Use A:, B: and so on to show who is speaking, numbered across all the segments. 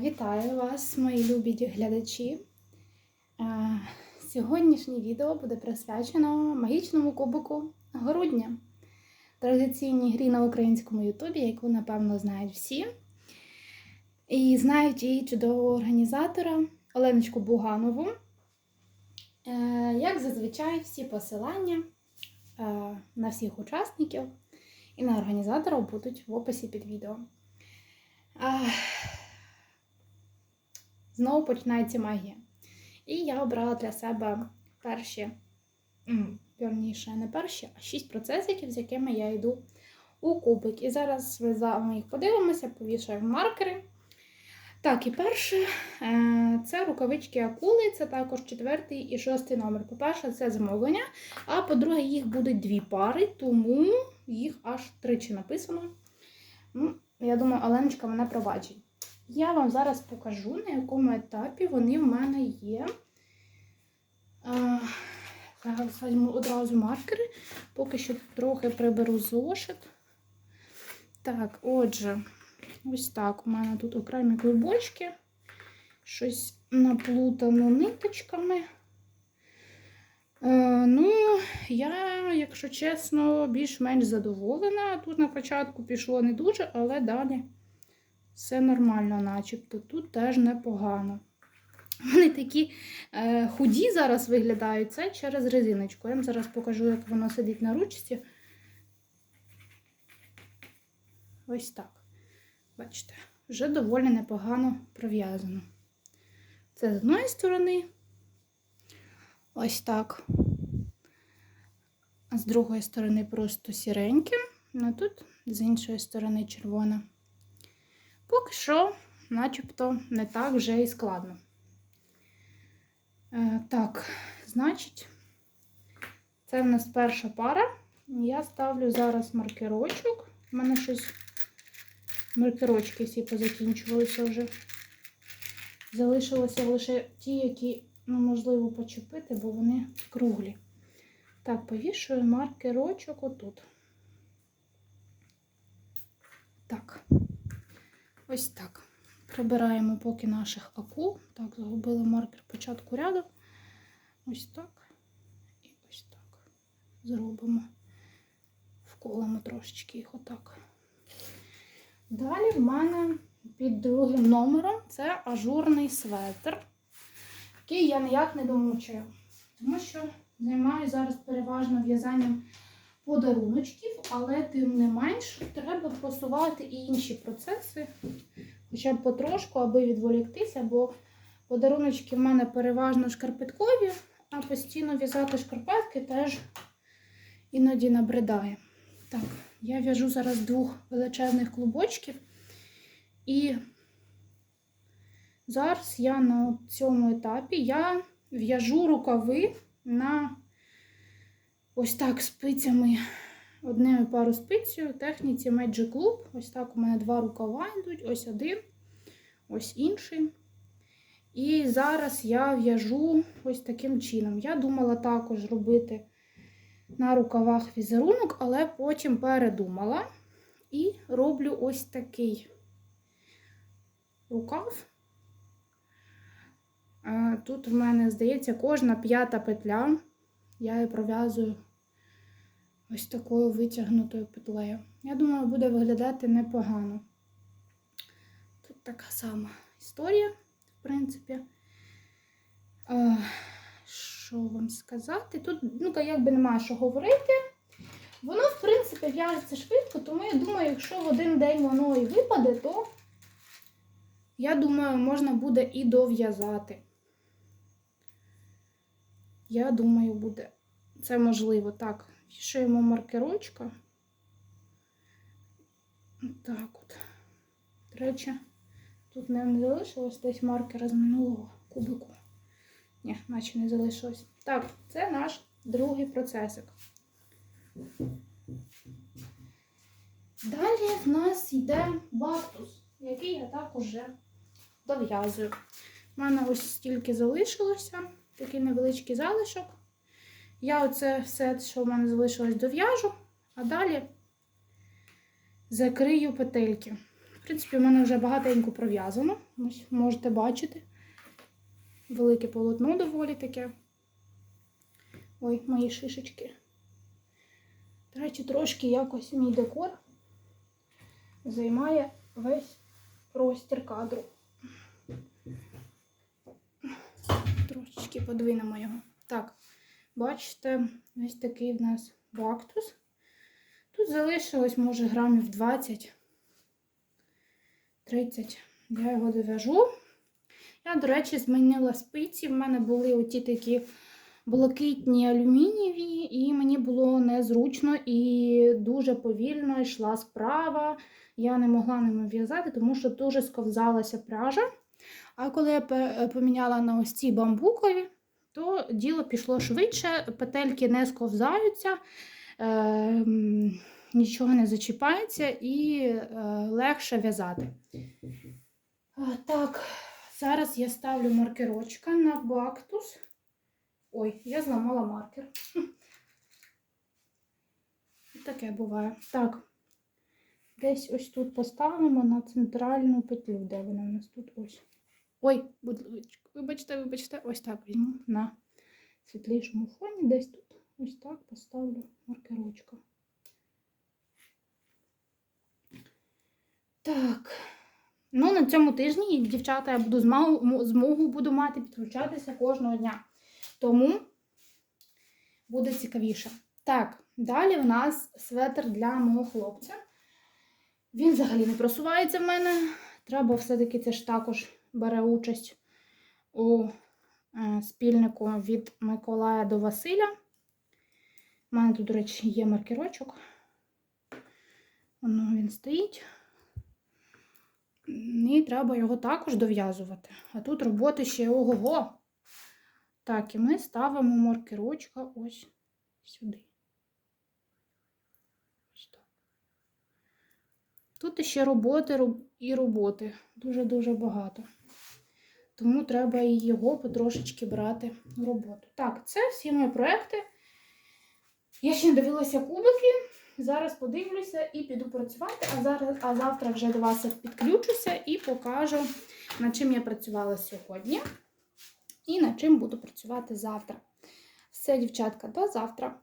A: Вітаю вас, мої любі глядачі. Сьогоднішнє відео буде присвячено магічному кубику грудня. Традиційній грі на українському Ютубі, яку, напевно, знають всі. І знають її чудового організатора Оленочку Буганову. Е, Як зазвичай, всі посилання е, на всіх учасників і на організатора будуть в описі під відео. Знову починається магія. І я обрала для себе перші, вірніше, не перші, а шість процесиків, з якими я йду у кубик. І зараз ми з вами їх подивимося, повішаємо маркери. Так, і перше е, це рукавички акули, це також четвертий і шостий номер. По-перше, це замовлення, а по-друге, їх будуть дві пари, тому їх аж тричі написано. Ну, Я думаю, Оленочка мене пробачить. Я вам зараз покажу, на якому етапі вони в мене є. Зараз візьму одразу маркери, поки що трохи приберу зошит. Так, отже, ось так. У мене тут окремі клубочки. Щось наплутано ниточками. Е, ну, я, якщо чесно, більш-менш задоволена. Тут на початку пішло не дуже, але далі все нормально, начебто. Тут теж непогано. Вони такі е, худі зараз виглядають це через резиночку. Я вам зараз покажу, як воно сидить на ручці. Ось так. Бачите, вже доволі непогано пров'язано. Це з одної сторони. Ось так. А з другої сторони просто сіреньке, а тут з іншої сторони червона. Поки що, начебто, не так вже і складно. Е, так, значить, це в нас перша пара. Я ставлю зараз маркерочок. У мене щось маркерочки всі позакінчувалися вже. Залишилося лише ті, які, ну, можливо, почепити, бо вони круглі. Так, повішую маркерочок отут. Так. Ось так. Прибираємо поки наших акул. Так, загубили маркер початку ряду. Ось так. І ось так. Зробимо. Вколимо трошечки їх отак. Далі в мене під другим номером це ажурний светр, який я ніяк не домучую. Тому що займаюся зараз переважно в'язанням подаруночків, але тим не менш треба просувати і інші процеси, хоча б потрошку, аби відволіктися, бо подаруночки в мене переважно шкарпеткові, а постійно в'язати шкарпетки теж іноді набридає. Так, я в'яжу зараз двох величезних клубочків, і зараз я на цьому етапі я в'яжу рукави на ось так спицями, одними пару спицею, в техніці Magic Loop. Ось так у мене два рукава йдуть, ось один, ось інший. І зараз я в'яжу ось таким чином. Я думала також робити на рукавах візерунок, але потім передумала і роблю ось такий рукав. Тут в мене, здається, кожна п'ята петля. Я її пров'язую ось такою витягнутою петлею. Я думаю, буде виглядати непогано. Тут така сама історія, в принципі. А, що вам сказати? Тут, ну, якби немає що говорити. Воно, в принципі, в'яжеться швидко, тому я думаю, якщо в один день воно і випаде, то я думаю, можна буде і дов'язати. Я думаю, буде це можливо. Так, вішаємо маркерочка. Так от. До речі, тут не залишилось десь маркера з минулого кубику. Ні, наче не залишилось. Так, це наш другий процесик. Далі в нас йде бактус, який я так уже дов'язую. У мене ось стільки залишилося такий невеличкий залишок. Я оце все, що в мене залишилось, дов'яжу, а далі закрию петельки. В принципі, у мене вже багатенько пров'язано. Можете бачити. Велике полотно доволі таке. Ой, мої шишечки. До речі, трошки якось мій декор займає весь простір кадру. Трошечки подвинемо його. Так, бачите, ось такий в нас бактус. Тут залишилось, може, грамів 20. 30. Я його дов'яжу. Я, до речі, змінила спиці. В мене були оті такі блакитні алюмінієві, і мені було незручно і дуже повільно йшла справа. Я не могла ними в'язати, тому що дуже сковзалася пряжа. А коли я поміняла на ось ці бамбукові, то діло пішло швидше, петельки не сковзаються, е, нічого не зачіпається і е, легше в'язати. Так, зараз я ставлю маркерочка на бактус. Ой, я зламала маркер. Таке буває. Так, десь ось тут поставимо на центральну петлю, де вона у нас тут ось. Ой, будь вибачте, вибачте, ось так візьму на світлішому фоні, десь тут ось так поставлю маркерочка. Так. Ну, на цьому тижні, дівчата, я буду змогу, змогу буду мати підключатися кожного дня. Тому буде цікавіше. Так, далі в нас светр для мого хлопця. Він взагалі не просувається в мене. Треба все-таки це ж також бере участь у е, спільнику від Миколая до Василя. У мене тут, до речі, є маркерочок. Воно він стоїть. І треба його також дов'язувати. А тут роботи ще ого-го. Так, і ми ставимо маркерочка ось сюди. Тут ще роботи і роботи. Дуже-дуже багато. Тому треба і його потрошечки брати в роботу. Так, це всі мої проекти. Я ще не дивилася кубики. Зараз подивлюся і піду працювати, а зараз, а завтра вже до вас підключуся і покажу, над чим я працювала сьогодні і над чим буду працювати завтра. Все, дівчатка, до завтра.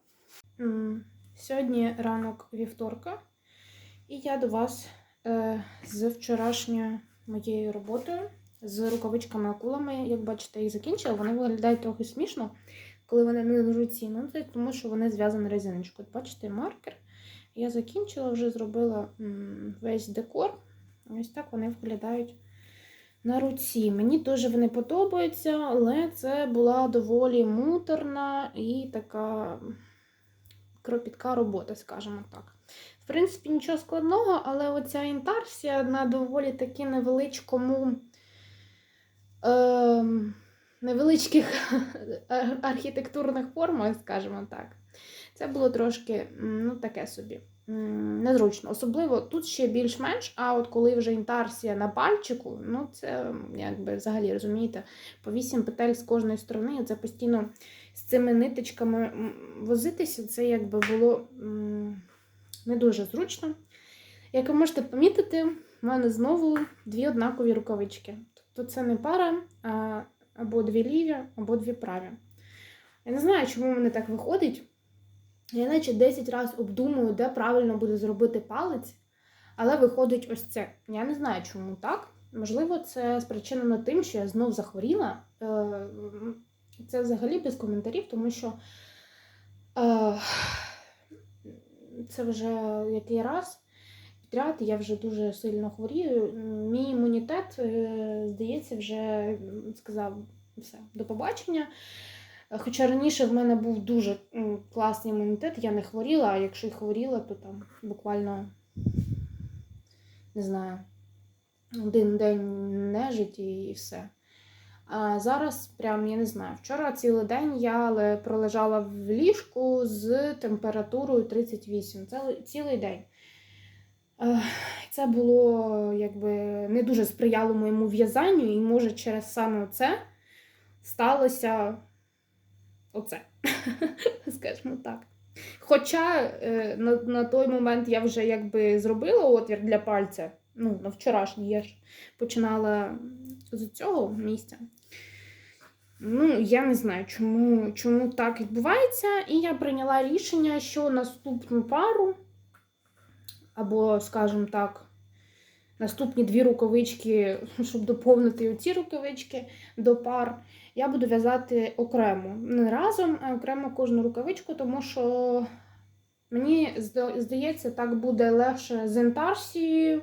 A: Сьогодні ранок вівторка, і я до вас е, з вчорашньою моєю роботою, з рукавичками-акулами. Як бачите, їх закінчила. Вони виглядають трохи смішно, коли вони не руці. Ну, це тому що вони зв'язані резиночкою. Бачите, маркер. Я закінчила, вже зробила весь декор. Ось так вони виглядають на руці. Мені теж вони подобаються, але це була доволі муторна і така кропітка робота, скажімо так. В принципі, нічого складного, але оця інтарсія на доволі таки невеличкому. Е, невеличких архітектурних формах, скажімо так. Це було трошки ну, таке собі незручно. Особливо тут ще більш-менш, а от коли вже інтарсія на пальчику, ну це якби взагалі розумієте, по вісім петель з кожної сторони, це постійно з цими ниточками возитися, це якби було не дуже зручно. Як ви можете помітити, в мене знову дві однакові рукавички. Тобто це не пара, а або дві ліві, або дві праві. Я не знаю, чому мене так виходить. Я наче 10 разів обдумую, де правильно буде зробити палець, але виходить ось це. Я не знаю, чому так. Можливо, це спричинено тим, що я знов захворіла. Е, Це взагалі без коментарів, тому що е, це вже який раз підряд, я вже дуже сильно хворію. Мій імунітет, е, здається, вже сказав все, до побачення. Хоча раніше в мене був дуже класний імунітет, я не хворіла, а якщо й хворіла, то там буквально не знаю, один день нежить і, все. А зараз, прям я не знаю, вчора цілий день я пролежала в ліжку з температурою 38. Це цілий день. Це було якби не дуже сприяло моєму в'язанню, і може через саме це сталося оце, скажімо так. Хоча е, на, на той момент я вже якби зробила отвір для пальця, Ну, на вчорашній я ж починала з цього місця. Ну, я не знаю, чому, чому так відбувається. І я прийняла рішення, що наступну пару, або, скажімо так, наступні дві рукавички, щоб доповнити оці рукавички до пар, я буду в'язати окремо. Не разом, а окремо кожну рукавичку, тому що мені здається, так буде легше з інтарсією,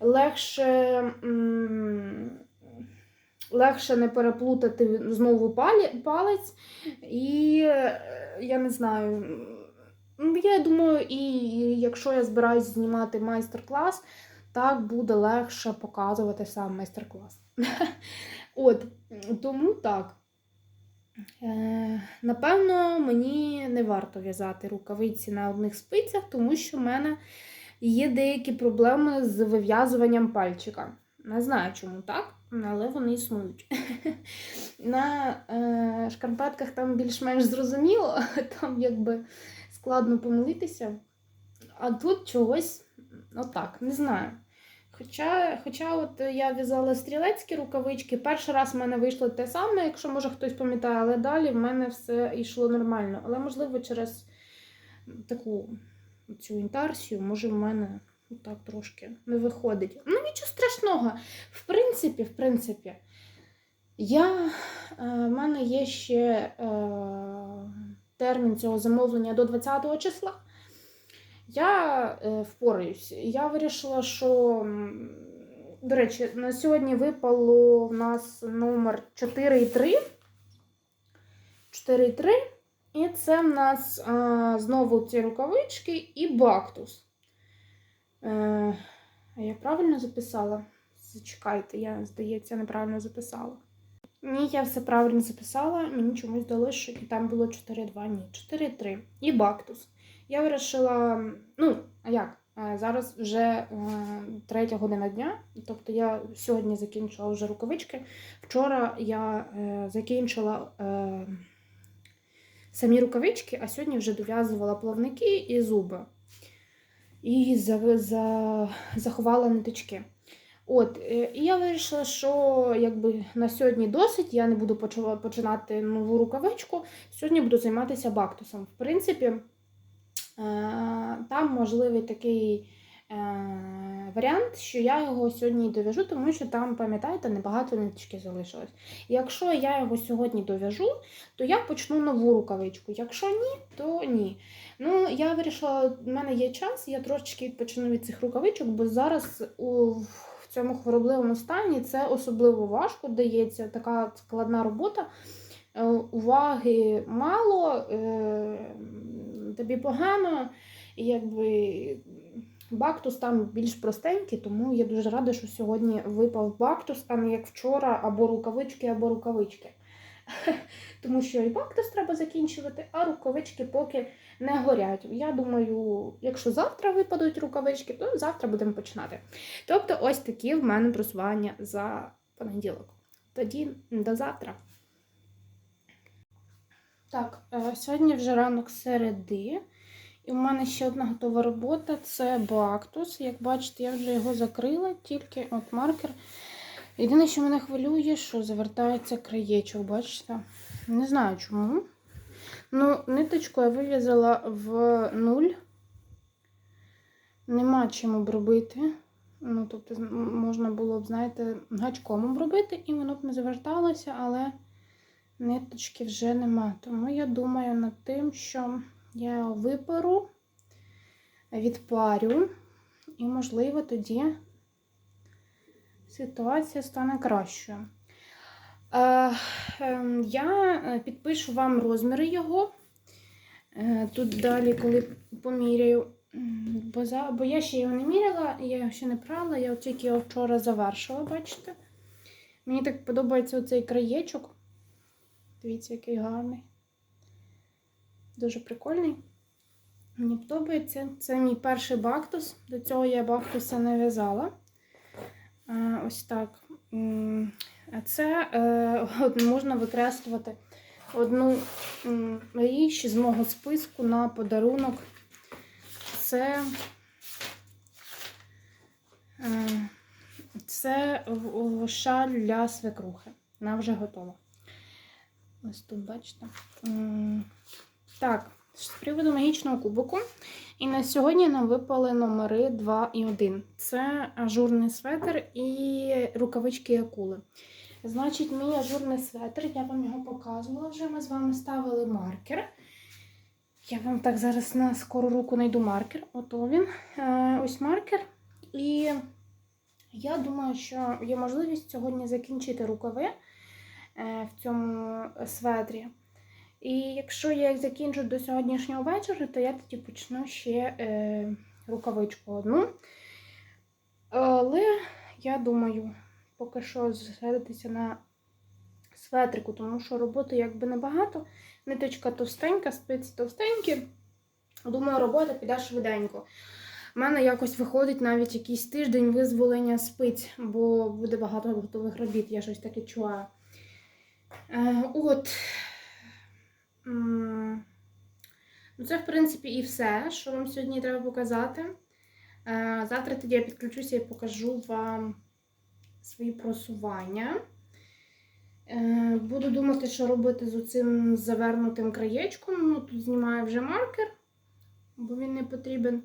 A: легше. Легше не переплутати знову палець. І е, я не знаю. М, Я думаю, і якщо я збираюсь знімати майстер-клас, так буде легше показувати сам майстер-клас. От, тому так. Е, напевно, мені не варто в'язати рукавиці на одних спицях, тому що в мене є деякі проблеми з вив'язуванням пальчика. Не знаю, чому так, але вони існують. На е, шкарпетках там більш-менш зрозуміло, там якби складно помилитися. А тут чогось отак, не знаю. Хоча, хоча от я в'язала стрілецькі рукавички, перший раз в мене вийшло те саме, якщо може хтось пам'ятає, але далі в мене все йшло нормально. Але можливо через таку цю інтарсію, може в мене так трошки не виходить. Ну нічого страшного. В принципі, в принципі, я, е, в мене є ще е, термін цього замовлення до 20 числа. Я е, впораюсь. Я вирішила, що, до речі, на сьогодні випало в нас номер 4,3. 4,3. І це в нас а, знову ці рукавички і бактус. Е, я правильно записала? Зачекайте, я, здається, неправильно записала. Ні, я все правильно записала. Мені чомусь здалося, що там було 4,2, ні, 4,3. І бактус. Я вирішила, ну, а як? Зараз вже е, третя година дня, тобто я сьогодні закінчила вже рукавички. Вчора я е, закінчила е, самі рукавички, а сьогодні вже дов'язувала плавники і зуби. І за, за, заховала ниточки. От, е, і я вирішила, що якби на сьогодні досить, я не буду починати нову рукавичку. Сьогодні буду займатися бактусом. В принципі, е, там можливий такий е, варіант, що я його сьогодні дов'яжу, тому що там, пам'ятаєте, небагато ниточки залишилось. Якщо я його сьогодні дов'яжу, то я почну нову рукавичку. Якщо ні, то ні. Ну, я вирішила, в мене є час, я трошечки відпочину від цих рукавичок, бо зараз у цьому хворобливому стані це особливо важко дається, така складна робота. Е, Уваги мало, е, тобі погано, якби бактус там більш простенький, тому я дуже рада, що сьогодні випав бактус, а не як вчора, або рукавички, або рукавички. Тому що і бактус треба закінчувати, а рукавички поки не горять. Я думаю, якщо завтра випадуть рукавички, то завтра будемо починати. Тобто, ось такі в мене просування за понеділок. Тоді до завтра. Так, е, сьогодні вже ранок середи. І в мене ще одна готова робота це бактус. Як бачите, я вже його закрила, тільки от маркер. Єдине, що мене хвилює, що завертається краєчок, бачите? Не знаю чому. Ну, ниточку я вив'язала в нуль. Нема чим обробити. Ну, тобто, можна було б, знаєте, гачком обробити, і воно б не заверталося, але ниточки вже нема. Тому я думаю над тим, що я його виперу, відпарю, і, можливо, тоді ситуація стане кращою. Е, ем, я е, підпишу вам розміри його. Е, Тут далі, коли поміряю. Бо, за, бо я ще його не міряла, я його ще не прала, я тільки його вчора завершила, бачите? Мені так подобається оцей краєчок. Дивіться, який гарний. Дуже прикольний. Мені подобається. Це мій перший бактус. До цього я бактуса не в'язала. Е, Ось так. Це е, можна викреслювати одну річ з мого списку на подарунок. Це Е, Це шаль для свекрухи. Вона вже готова. Ось тут, бачите. Так, з приводу магічного кубику. І на сьогодні нам випали номери 2 і 1. Це ажурний светр і рукавички акули. Значить, мій ажурний светр, я вам його показувала вже. Ми з вами ставили маркер. Я вам так зараз на скору руку знайду маркер. Ото він. Е, Ось маркер. І я думаю, що є можливість сьогодні закінчити рукави е, в цьому светрі. І якщо я їх закінчу до сьогоднішнього вечора, то я тоді почну ще е, рукавичку одну. Але я думаю, поки що зосередитися на светрику, тому що роботи якби небагато. Ниточка товстенька, спиці товстенькі. Думаю, робота піде швиденько. У мене якось виходить навіть якийсь тиждень визволення спиць, бо буде багато готових робіт, я щось таке чую. Е, от. Ну, це, в принципі, і все, що вам сьогодні треба показати. Е, Завтра тоді я підключуся і покажу вам свої просування. Е, Буду думати, що робити з оцим завернутим краєчком. Ну, тут знімаю вже маркер, бо він не потрібен.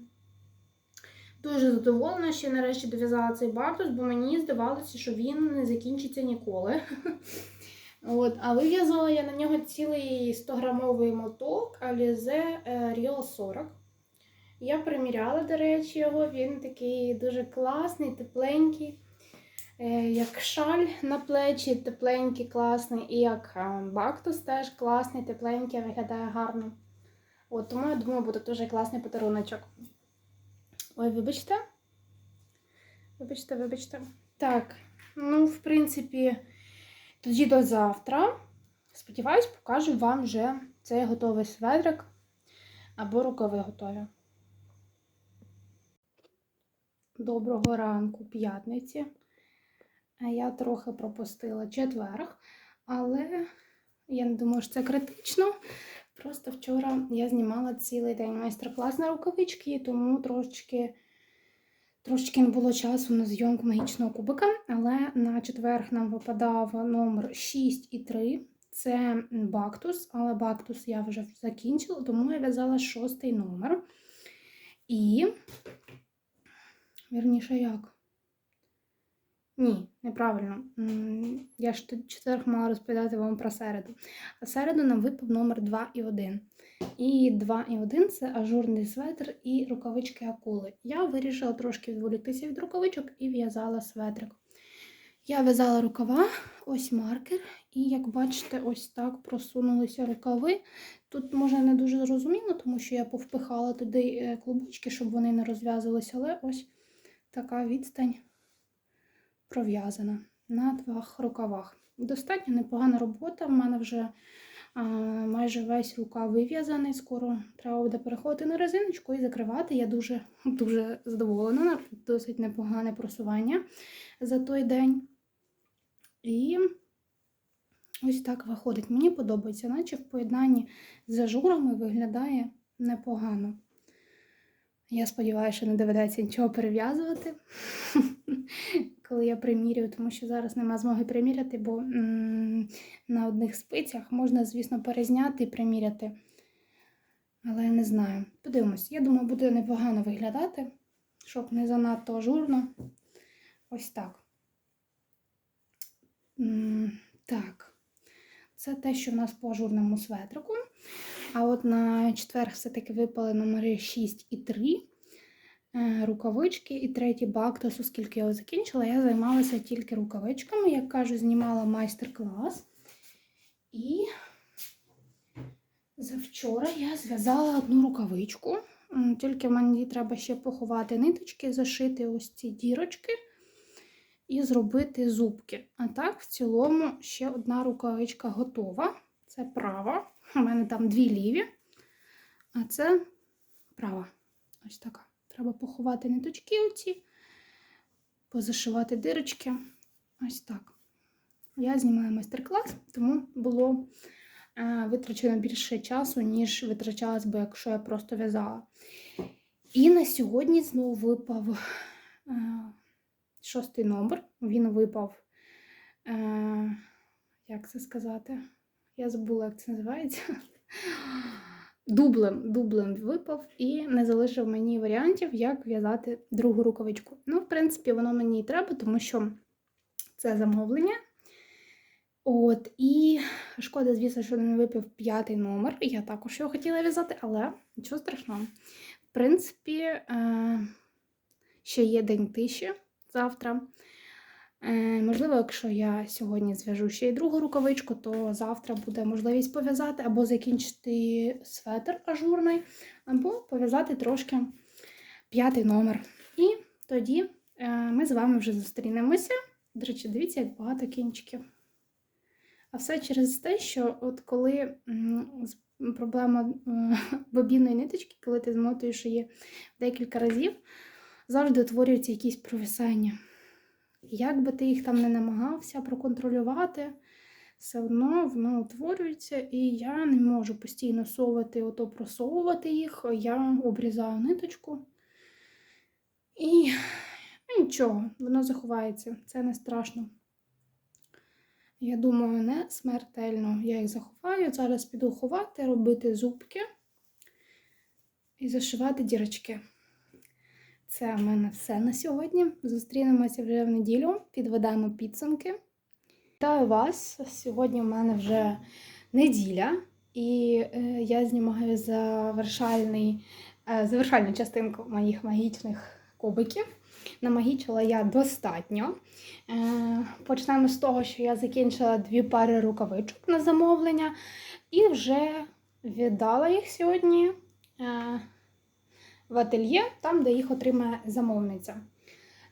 A: Дуже задоволена, що я нарешті дов'язала цей бартус, бо мені здавалося, що він не закінчиться ніколи. От, а вив'язала я на нього цілий 100-грамовий моток Alize Real 40. Я приміряла, до речі, його. Він такий дуже класний, тепленький, е, як шаль на плечі, тепленький, класний, і як е, бактус теж класний, тепленький, виглядає гарно. От, тому я думаю, буде дуже класний подаруночок. Ой, вибачте. Вибачте, вибачте. Так, ну, в принципі, тоді до завтра. Сподіваюсь, покажу вам вже цей готовий светрик або рукави готові. Доброго ранку п'ятниці. Я трохи пропустила четверг, але я не думаю, що це критично. Просто вчора я знімала цілий день майстер-клас на рукавички, тому трошечки, трошечки не було часу на зйомку магічного кубика. Але на четверг нам випадав номер 6 і 3. Це бактус, але бактус я вже закінчила, тому я в'язала шостий номер. І, вірніше, як? Ні, неправильно. Я ж тут четверг мала розповідати вам про середу. А середу нам випав номер 2 і 1. І 2 і 1 це ажурний светр і рукавички акули. Я вирішила трошки відволіктися від рукавичок і в'язала светрик. Я в'язала рукава, ось маркер, і як бачите, ось так просунулися рукави. Тут може не дуже зрозуміло, тому що я повпихала туди е, клубочки, щоб вони не розв'язувалися, але ось така відстань пров'язана на двох рукавах. Достатньо непогана робота. В мене вже а, майже весь рукав вив'язаний. Скоро треба буде переходити на резиночку і закривати. Я дуже, дуже задоволена. Досить непогане просування за той день. І ось так виходить. Мені подобається, наче в поєднанні з ажурами виглядає непогано. Я сподіваюся, що не доведеться нічого перев'язувати, коли я примірюю, тому що зараз нема змоги приміряти, бо м, на одних спицях можна, звісно, перезняти і приміряти. Але я не знаю. Подивимось. Я думаю, буде непогано виглядати, щоб не занадто ажурно. Ось так. М, Так, це те, що в нас по ажурному светрику. А от на четвер все-таки випали номери 6 і 3 е, рукавички і третій бактус, оскільки я його закінчила, я займалася тільки рукавичками, як кажу, знімала майстер-клас. І завчора я зв'язала одну рукавичку. Тільки мені треба ще поховати ниточки, зашити ось ці дірочки і зробити зубки. А так, в цілому, ще одна рукавичка готова. Це права. У мене там дві ліві, а це права. Ось така. Треба поховати ниточки оці, позашивати дирочки. Ось так. Я знімаю майстер-клас, тому було е, витрачено більше часу, ніж витрачалось би, якщо я просто в'язала. І на сьогодні знову випав е, шостий номер. Він випав. Е, як це сказати? Я забула, як це називається. Дублем, дублем випав і не залишив мені варіантів, як в'язати другу рукавичку. Ну, в принципі, воно мені і треба, тому що це замовлення. От, і шкода, звісно, що не випив п'ятий номер. Я також його хотіла в'язати, але нічого страшного. В принципі, е, ще є день тиші завтра. Е, Можливо, якщо я сьогодні зв'яжу ще й другу рукавичку, то завтра буде можливість пов'язати або закінчити светр ажурний, або пов'язати трошки п'ятий номер. І тоді е, ми з вами вже зустрінемося. До речі, дивіться, як багато кінчиків. А все через те, що от коли проблема е, бобінної ниточки, коли ти змотуєш її декілька разів, завжди утворюються якісь провисання. Як би ти їх там не намагався проконтролювати, все одно воно утворюється, і я не можу постійно совати, ото просовувати їх. Я обрізаю ниточку. І нічого, воно заховається, це не страшно. Я думаю, не смертельно. Я їх заховаю. Зараз піду ховати, робити зубки і зашивати дірочки. Це в мене все на сьогодні. Зустрінемося вже в неділю, підведемо підсумки. Вітаю вас! Сьогодні в мене вже неділя, і е, я знімаю завершальний, е, завершальну частинку моїх магічних кубиків. Намагічила я достатньо. Е, Почнемо з того, що я закінчила дві пари рукавичок на замовлення і вже віддала їх сьогодні в ательє, там, де їх отримає замовниця.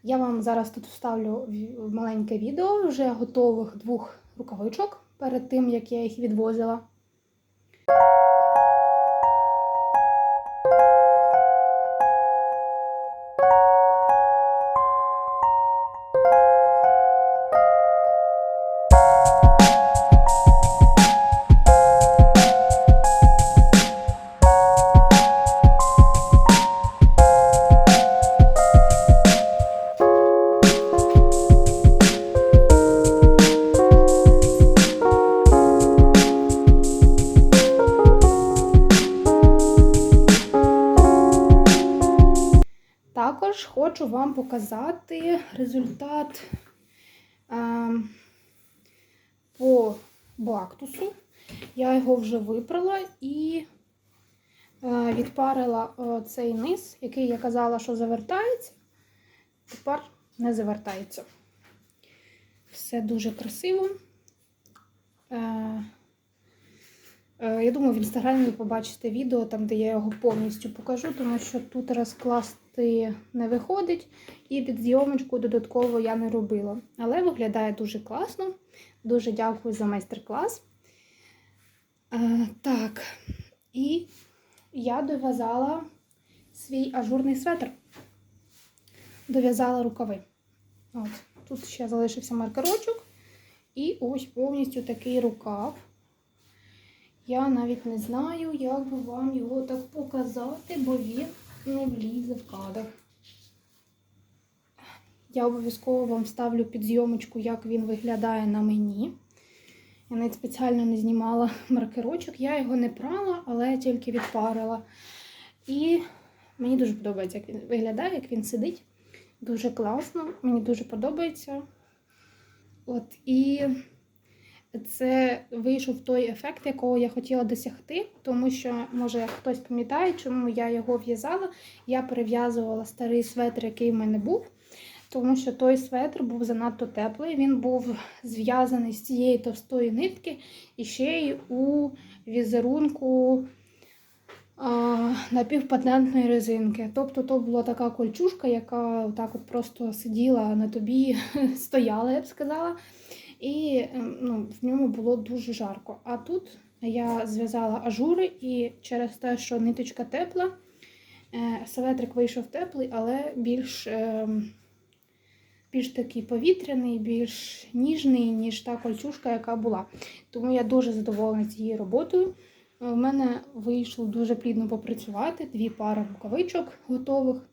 A: Я вам зараз тут вставлю маленьке відео вже готових двох рукавичок перед тим, як я їх відвозила. Бактусу. Я його вже випрала і е, відпарила е, цей низ, який я казала, що завертається. Тепер не завертається. Все дуже красиво. Е, Я думаю, в інстаграмі ви побачите відео, там, де я його повністю покажу, тому що тут розкласти не виходить, і під зйомочку додатково я не робила. Але виглядає дуже класно. Дуже дякую за майстер-клас. Е, так, і я дов'язала свій ажурний светр. Дов'язала рукави. От, тут ще залишився маркерочок. І ось повністю такий рукав. Я навіть не знаю, як би вам його так показати, бо він не влізе в кадр. Я обов'язково вам ставлю під зйомочку, як він виглядає на мені. Я навіть спеціально не знімала маркерочок. Я його не прала, але тільки відпарила. І мені дуже подобається, як він виглядає, як він сидить. Дуже класно, мені дуже подобається. От і це вийшов той ефект, якого я хотіла досягти, тому що, може, хтось пам'ятає, чому я його в'язала. Я перев'язувала старий светр, який в мене був, тому що той светр був занадто теплий. Він був зв'язаний з цієї товстої нитки і ще й у візерунку напівпатентної резинки. Тобто, то була така кольчушка, яка так от просто сиділа на тобі, стояла, я б сказала. І ем, ну, в ньому було дуже жарко. А тут я зв'язала ажури, і через те, що ниточка тепла, е, светрик вийшов теплий, але більш, ем, більш такий повітряний, більш ніжний, ніж та кольчушка, яка була. Тому я дуже задоволена цією роботою. У мене вийшло дуже плідно попрацювати. Дві пари рукавичок готових,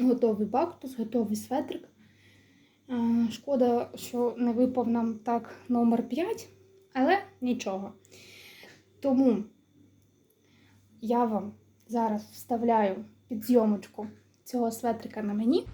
A: готовий бактус, готовий светрик. Е, Шкода, що не випав нам так номер 5, але нічого. Тому я вам зараз вставляю під зйомочку цього светрика на мені.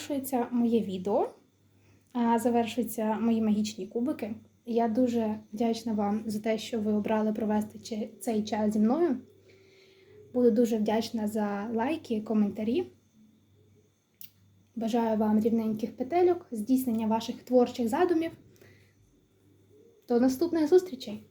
A: Завершується моє відео. Завершуються мої магічні кубики. Я дуже вдячна вам за те, що ви обрали провести цей час зі мною. Буду дуже вдячна за лайки, коментарі. Бажаю вам рівненьких петельок, здійснення ваших творчих задумів. До наступних зустрічей!